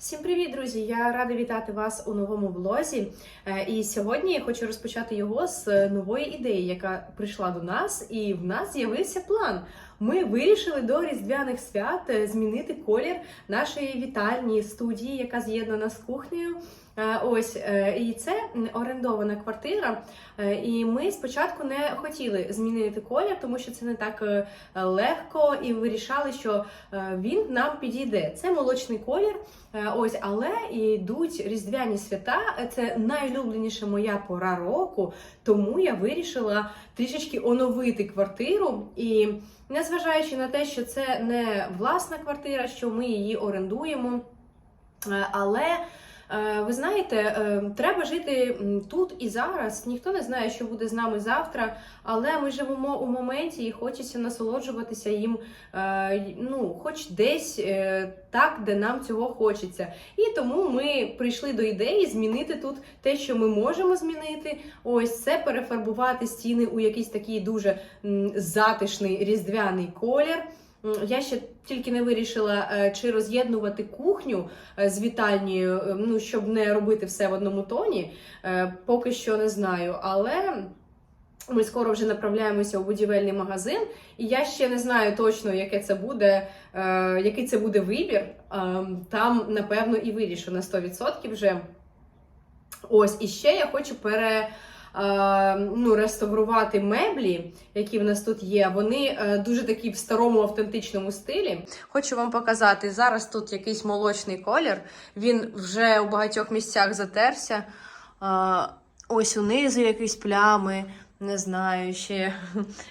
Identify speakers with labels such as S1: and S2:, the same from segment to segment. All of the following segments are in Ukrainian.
S1: Всім привіт, друзі! Я рада вітати вас у новому влозі. Е, І сьогодні я хочу розпочати його з нової ідеї, яка прийшла до нас, і в нас з'явився план. Ми вирішили до різдвяних свят е, змінити колір нашої вітальні студії, яка з'єднана з кухнею. Е, Ось е, і це орендована квартира. Е, І ми спочатку не хотіли змінити колір, тому що це не так легко, і вирішали, що він нам підійде. Це молочний колір. Ось, але йдуть різдвяні свята. Це найулюбленіша моя пора року, тому я вирішила трішечки оновити квартиру. І незважаючи на те, що це не власна квартира, що ми її орендуємо. Але ви знаєте, е, треба жити тут і зараз. Ніхто не знає, що буде з нами завтра, але ми живемо у моменті і хочеться насолоджуватися їм, е, ну, хоч десь е, так, де нам цього хочеться. І тому ми прийшли до ідеї змінити тут те, що ми можемо змінити. Ось це перефарбувати стіни у якийсь такий дуже затишний різдвяний колір. Я ще тільки не вирішила, е, чи роз'єднувати кухню е, з вітальнею, е, ну щоб не робити все в одному тоні. Поки що не знаю, але. Ми скоро вже направляємося у будівельний магазин, і я ще не знаю точно, яке це буде, який це буде вибір. Е, там, напевно, і вирішу на 100% вже. Ось, і ще я хочу пере. Е, Ну, реставрувати меблі, які в нас тут є. Вони е, дуже такі в старому автентичному стилі. Хочу вам показати. Зараз тут якийсь молочний колір. Він вже у багатьох місцях затерся. Е, Ось унизу якісь плями. Не знаю, ще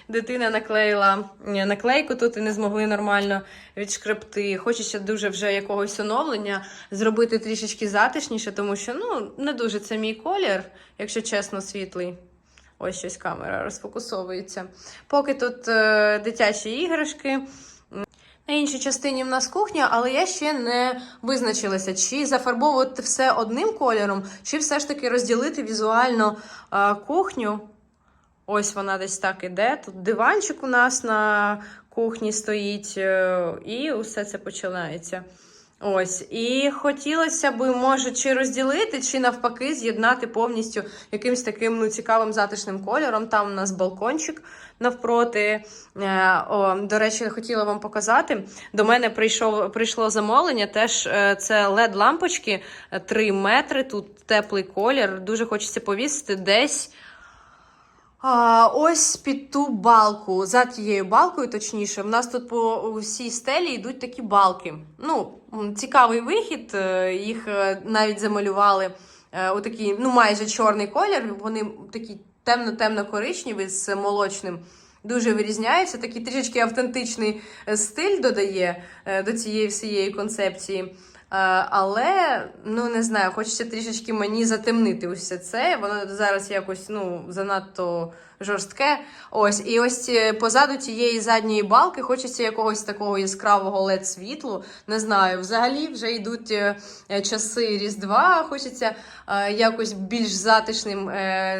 S1: дитина наклеїла наклейку тут і не змогли нормально відшкребти. Хочеться дуже вже якогось оновлення, зробити трішечки затишніше, тому що ну, не дуже це мій колір, якщо чесно, світлий. Ось щось камера розфокусовується. Поки тут е, дитячі іграшки. На іншій частині в нас кухня, але я ще не визначилася, чи зафарбовувати все одним кольором, чи все ж таки розділити візуально е, кухню. Ось вона десь так іде. Тут диванчик у нас на кухні стоїть, е, і усе це починається. Ось. І хотілося б, може, чи розділити, чи навпаки, з'єднати повністю якимось таким ну, цікавим затишним кольором. Там у нас балкончик навпроти. Е, О, до речі, хотіла вам показати. До мене прийшов, прийшло замовлення. Теж е, це LED-лампочки 3 метри. Тут теплий колір. Дуже хочеться повісити десь. А, ось під ту балку, за тією балкою, точніше, в нас тут по всій стелі йдуть такі балки. Ну, цікавий вихід. е, Їх е, навіть замалювали е, у такий, ну, майже чорний колір. Вони такі темно-темно-коричневі з молочним. Дуже вирізняються, такий трішечки автентичний е, стиль додає е, до цієї всієї концепції. Е, Але ну не знаю, хочеться трішечки мені затемнити усе це. Воно зараз якось ну занадто жорстке. Ось, і ось е, позаду тієї задньої балки хочеться якогось такого яскравого led світлу. Не знаю, взагалі вже йдуть е, часи Різдва. Хочеться якось більш затишним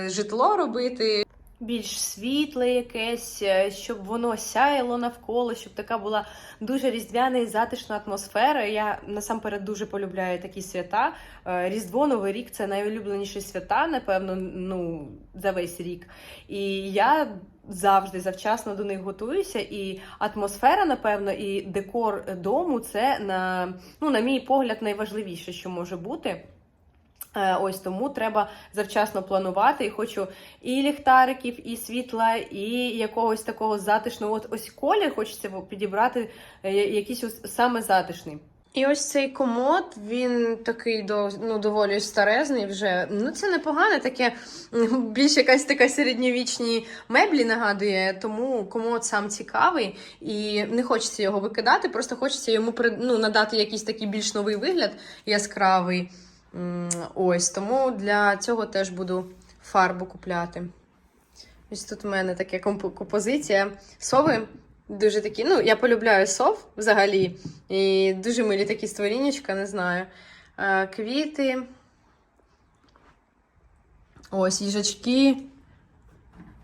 S1: житло робити. Більш світле якесь, е, щоб воно сяяло навколо, щоб така була дуже різдвяна і затишна атмосфера. Я насамперед дуже полюбляю такі свята. Е, Різдво, Новий рік це найулюбленіші свята, напевно, ну за весь рік. І я завжди завчасно до них готуюся. І атмосфера, напевно, і декор дому це на, ну, на мій погляд, найважливіше, що може бути. Е, Ось тому треба завчасно планувати. І хочу і ліхтариків, і світла, і якогось такого затишного. От ось колір хочеться підібрати е, якийсь ось саме затишний. І ось цей комод, він такий до, ну, доволі старезний вже. Ну, це непогане, таке більш якась така середньовічні меблі нагадує, тому комод сам цікавий і не хочеться його викидати, просто хочеться йому ну, надати якийсь такий більш новий вигляд яскравий. Ось тому для цього теж буду фарбу купляти. Ось тут в мене така комп- композиція. Сови дуже такі. Ну, я полюбляю сов взагалі. І дуже милі такі створіннячка, не знаю. Е, Квіти. Ось їжачки.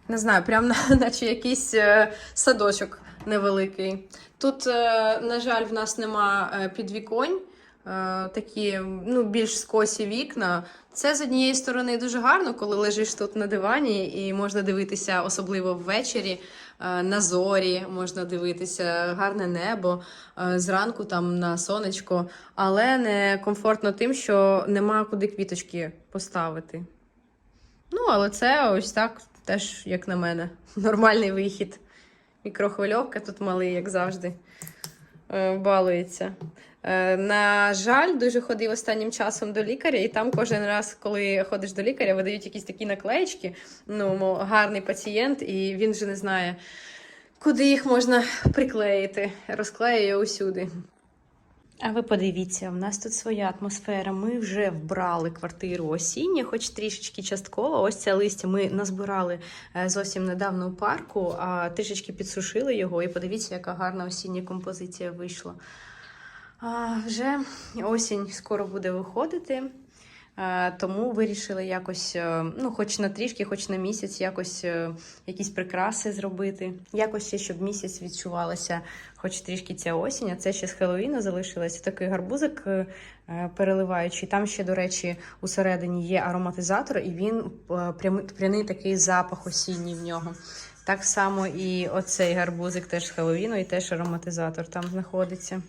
S1: Не знаю, прям наче якийсь е, садочок невеликий. Тут, е, на жаль, в нас нема підвіконь. Такі ну, більш скосі вікна. Це з однієї сторони дуже гарно, коли лежиш тут на дивані і можна дивитися, особливо ввечері, е, на зорі, можна дивитися гарне небо, е, зранку там на сонечко, але не комфортно тим, що нема куди квіточки поставити. Ну, але це ось так, теж, як на мене, нормальний вихід. Мікрохвильовка тут малий, як завжди, е, балується. Е, На жаль, дуже ходив останнім часом до лікаря, і там кожен раз, коли ходиш до лікаря, видають якісь такі наклеєчки. Ну, гарний пацієнт, і він вже не знає, куди їх можна приклеїти. Розклеює усюди. А ви подивіться, в нас тут своя атмосфера. Ми вже вбрали квартиру осінню, хоч трішечки частково. Ось це листя ми назбирали е, зовсім недавно у парку, а трішечки підсушили його. І подивіться, яка гарна осіння композиція вийшла. А, вже осінь скоро буде виходити. Е, Тому вирішили якось, е, ну, хоч на трішки, хоч на місяць, якось е, якісь прикраси зробити. Якось ще, щоб місяць відчувалася, хоч трішки ця осінь. А це ще з Хеллоуіна залишилося. Такий гарбузик переливаючий. Там ще, до речі, усередині є ароматизатор, і він пряний такий запах осінній в нього. Так само і оцей гарбузик теж з Хеллоуіну, і теж ароматизатор там знаходиться.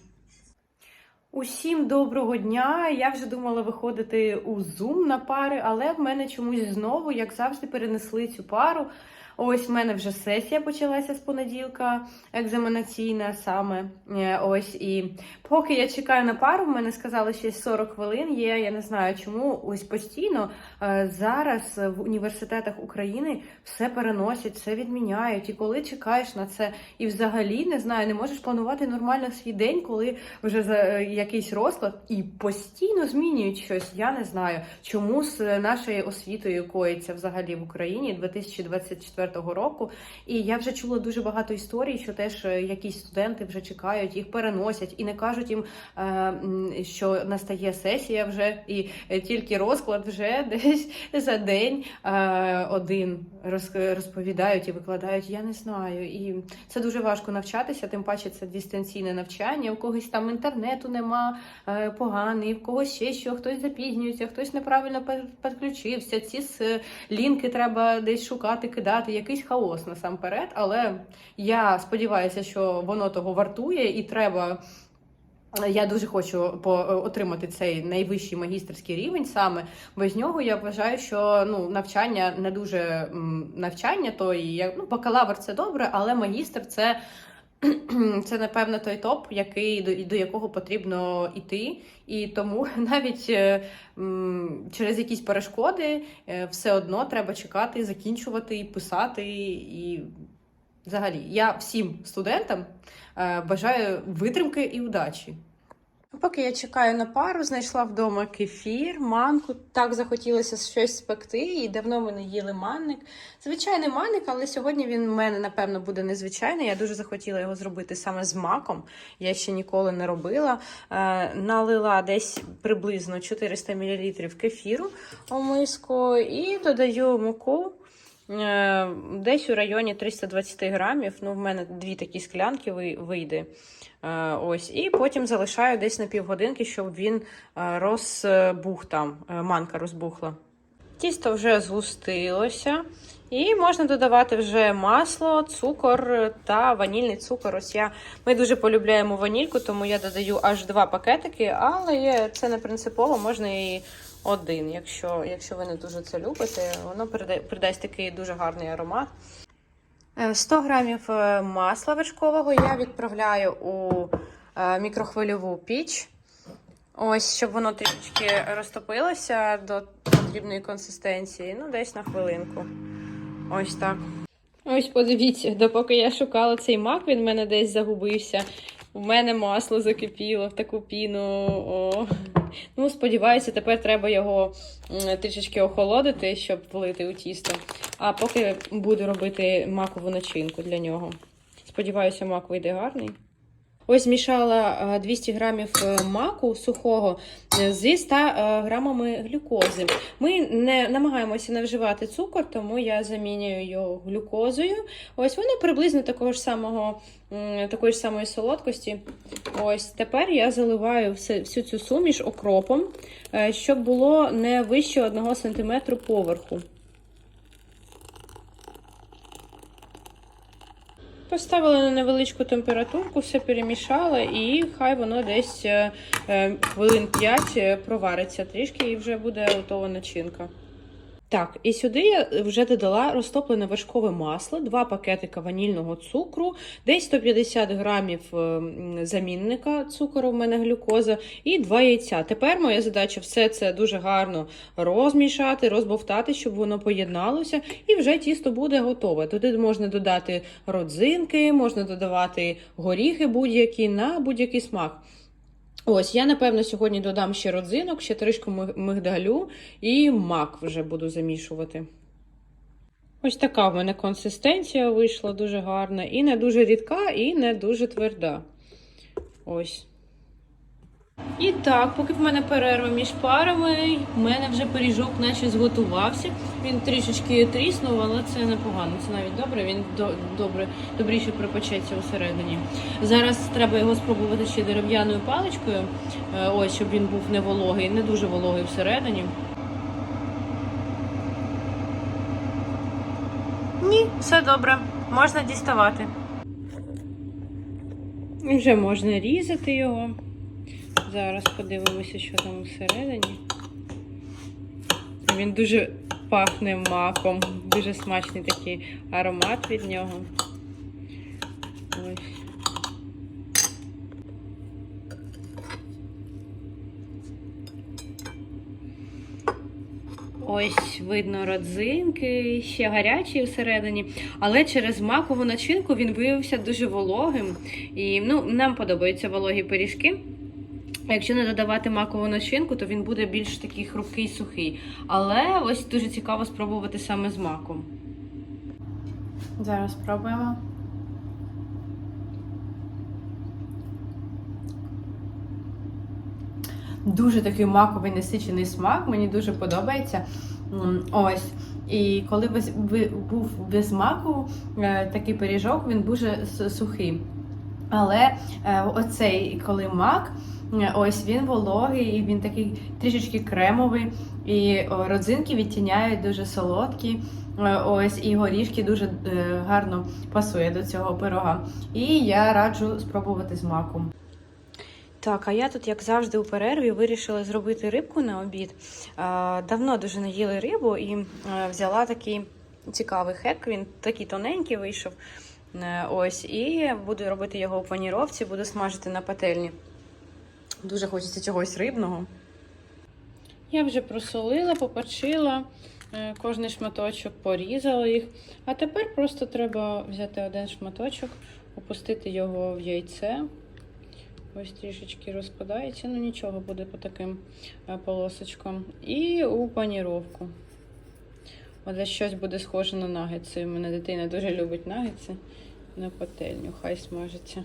S1: Усім доброго дня! Я вже думала виходити у Zoom на пари, але в мене чомусь знову, як завжди, перенесли цю пару. Ось в мене вже сесія почалася з понеділка, екзаменаційна саме. Е, Ось і поки я чекаю на пару, в мене сказали, що 40 хвилин є. Я не знаю чому. Ось постійно е, зараз в університетах України все переносять, все відміняють. І коли чекаєш на це, і взагалі не знаю, не можеш планувати нормально свій день, коли вже за е, якийсь розклад і постійно змінюють щось. Я не знаю, чому з нашою освітою коїться взагалі в Україні 2024 року. І я вже чула дуже багато історій, що теж е, якісь студенти вже чекають, їх переносять і не кажуть їм, е, що настає сесія вже, і е, тільки розклад вже десь за день один розповідають і викладають. Я не знаю. І це дуже важко навчатися, тим паче це дистанційне навчання. У когось там інтернету нема, поганий, в когось ще що, хтось запізнюється, хтось неправильно підключився. Ці лінки треба десь шукати, кидати. Якийсь хаос насамперед. Але я сподіваюся, що воно того вартує і треба. Я дуже хочу по отримати цей найвищий магістерський рівень саме. Без нього я вважаю, що ну навчання не дуже навчання, то і ну, бакалавр це добре, але магістр це. Це напевно той топ, який до, до якого потрібно йти, і тому навіть е, через якісь перешкоди е, все одно треба чекати, закінчувати писати. І взагалі я всім студентам е, бажаю витримки і удачі. Поки я чекаю на пару, знайшла вдома кефір, манку. Так захотілося щось спекти, і давно ми не їли манник. Звичайний манник, але сьогодні він в мене, напевно, буде незвичайний. Я дуже захотіла його зробити саме з маком. Я ще ніколи не робила. Е, налила десь приблизно 400 мл кефіру у миску і додаю муку. Е, Десь у районі 320 грамів. Ну, в мене дві такі склянки вийде. Ось, і потім залишаю десь на півгодинки, щоб він е, розбух там, е, манка розбухла. Тісто вже згустилося, і можна додавати вже масло, цукор та ванільний цукор. Ось я ми дуже полюбляємо ванільку, тому я додаю аж два пакетики, але це не принципово, можна і один, якщо, якщо ви не дуже це любите. Воно прида- придасть такий дуже гарний аромат. Е, 100 грамів е, масла вершкового я відправляю у е, мікрохвильову піч. Ось, щоб воно трішечки розтопилося до потрібної консистенції. Ну, десь на хвилинку. Ось так. Ось подивіться, допоки я шукала цей мак, він в мене десь загубився. У мене масло закипіло в таку піну. О. Ну, сподіваюся, тепер треба його трішечки охолодити, щоб влити у тісто. А поки буду робити макову начинку для нього. Сподіваюся, мак вийде гарний. Ось змішала е, 200 грамів е, маку сухого е, зі 100 е, грамами глюкози. Ми не намагаємося не вживати цукор, тому я замінюю його глюкозою. Ось воно приблизно такого ж самого, такої ж самої солодкості. Ось тепер я заливаю всю цю суміш окропом, е, щоб було не вище 1 см поверху. Поставила на невеличку температурку, все перемішала, і хай воно десь е, е, хвилин 5 провариться трішки і вже буде готова начинка. Так, і сюди я вже додала розтоплене вершкове масло, два пакетика ванільного цукру, десь 150 грамів е, замінника цукору, в мене глюкоза, і два яйця. Тепер моя задача все це дуже гарно розмішати, розбовтати, щоб воно поєдналося, і вже тісто буде готове. Туди можна додати родзинки, можна додавати горіхи будь-які на будь-який смак. Ось, я, напевно, сьогодні додам ще родзинок, ще трішку мигдалю і мак вже буду замішувати. Ось така в мене консистенція вийшла дуже гарна. І не дуже рідка, і не дуже тверда. Ось. І так, поки в мене перерва між парами, в мене вже пиріжок наче зготувався. Він трішечки тріснув, але це непогано. Це навіть добре. Він до, добре, добріше припечеться усередині. Зараз треба його спробувати ще дерев'яною паличкою, е, ось, щоб він був не вологий, не дуже вологий всередині. Ні, все добре, можна діставати. Вже можна різати його. Зараз подивимося, що там всередині. Він дуже пахне маком, дуже смачний такий аромат від нього. Ось. Ось видно родзинки, ще гарячі всередині, але через макову начинку він виявився дуже вологим. І ну, нам подобаються вологі пиріжки. Якщо не додавати макову начинку, то він буде більш такий хрупкий сухий. Але ось дуже цікаво спробувати саме з маком. Зараз спробуємо. Дуже такий маковий насичений смак, мені дуже подобається. Ось. І коли був без маку е, такий пиріжок, він дуже сухий. Але е, оцей, коли мак, е, ось він вологий, і він такий трішечки кремовий, і родзинки відтіняють дуже солодкі. е, Ось і горішки дуже гарно пасує до цього пирога. І я раджу спробувати з маком. Так, а я тут, як завжди, у перерві вирішила зробити рибку на обід. Давно дуже не їли рибу і взяла такий цікавий хек. Він такий тоненький вийшов. Е, Ось, і буду робити його у паніровці, буду смажити на пательні. Дуже хочеться чогось рибного. Я вже просолила, попочила, е, кожний шматочок порізала їх. А тепер просто треба взяти один шматочок, опустити його в яйце. Ось трішечки розпадається, ну нічого буде по таким е, полосочкам. І у паніровку. Оце щось буде схоже на нагетси. У мене дитина дуже любить нагетси на пательню, хай смажиться.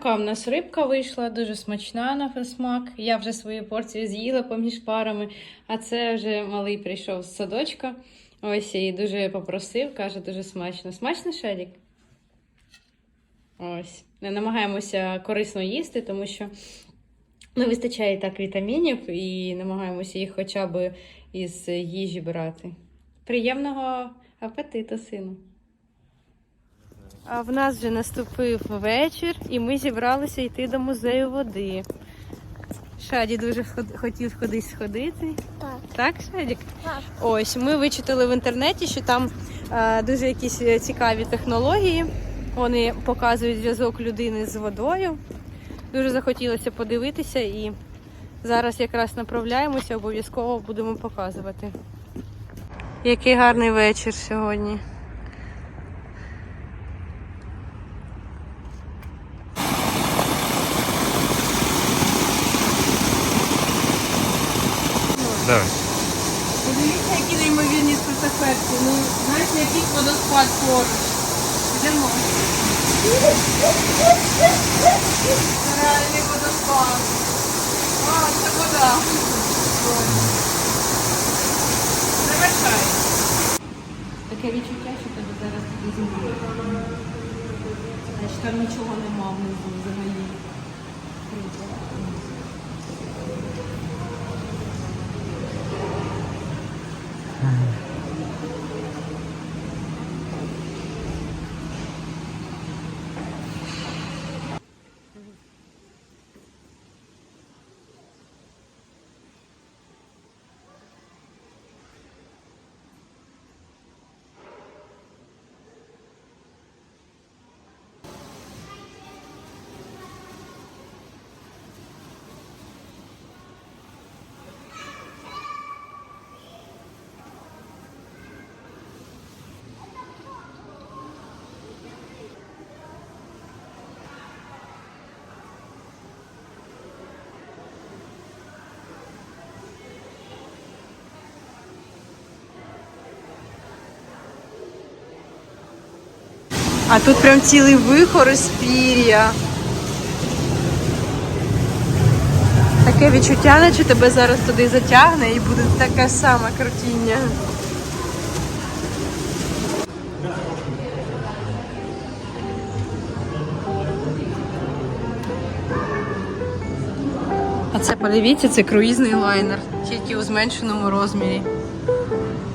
S1: Така в нас рибка вийшла, дуже смачна на смак. Я вже свою порцію з'їла поміж парами, а це вже малий прийшов з садочка. Ось і дуже попросив, каже, дуже смачно. Смачно, Шелік? Ось. Не намагаємося корисно їсти, тому що не вистачає так вітамінів і намагаємося їх хоча б із їжі брати. Приємного апетиту, сину! А в нас вже наступив вечір, і ми зібралися йти до музею води. Шаді дуже хотів кудись сходити.
S2: Так.
S1: Так, Шадік?
S2: Так.
S1: Ось, ми вичитали в інтернеті, що там е, дуже якісь е, цікаві технології. Вони показують зв'язок людини з водою. Дуже захотілося подивитися і зараз якраз направляємося, обов'язково будемо показувати. Який гарний вечір сьогодні.
S3: Подивіться, які неймовірні спецефекти. Ну, знаєш, якийсь водоспад поруч. Йдемо. Це реальний водоспад. А, це вода. Завершай. Таке відчуття, що тебе зараз туди зім'є. Значить, там нічого нема внизу взагалі. Круто.
S1: А тут прям цілий вихор із пір'я. Таке відчуття, наче тебе зараз туди затягне і буде таке саме крутіння. А це подивіться, це круїзний лайнер, тільки у зменшеному розмірі.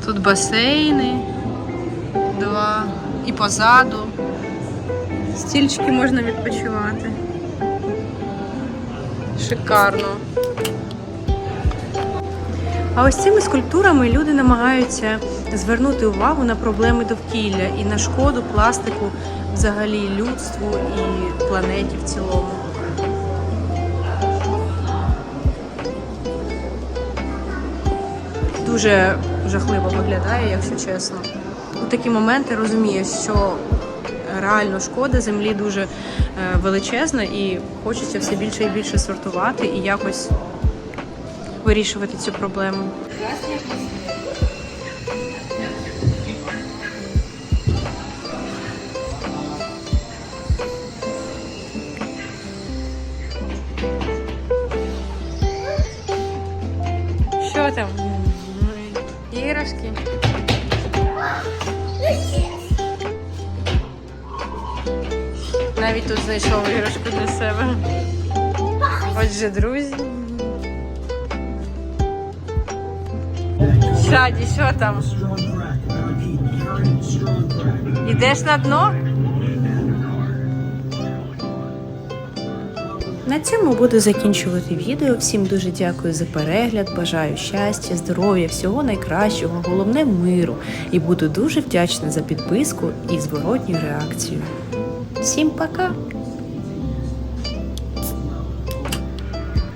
S1: Тут басейни, два і позаду. Стільчики можна відпочивати. Шикарно. А ось цими скульптурами люди намагаються звернути увагу на проблеми довкілля і на шкоду пластику взагалі людству і планеті в цілому. Дуже жахливо виглядає, якщо чесно. У такі моменти розумієш, що реально шкода землі дуже е, величезна і хочеться все більше і більше сортувати і якось вирішувати цю проблему. Навіть тут знайшов іграшку для себе. Отже, друзі. Шаді, що там? Ідеш на дно? На цьому буду закінчувати відео. Всім дуже дякую за перегляд. Бажаю щастя, здоров'я, всього найкращого, головне миру. І буду дуже вдячна за підписку і зворотню реакцію. Всім пока!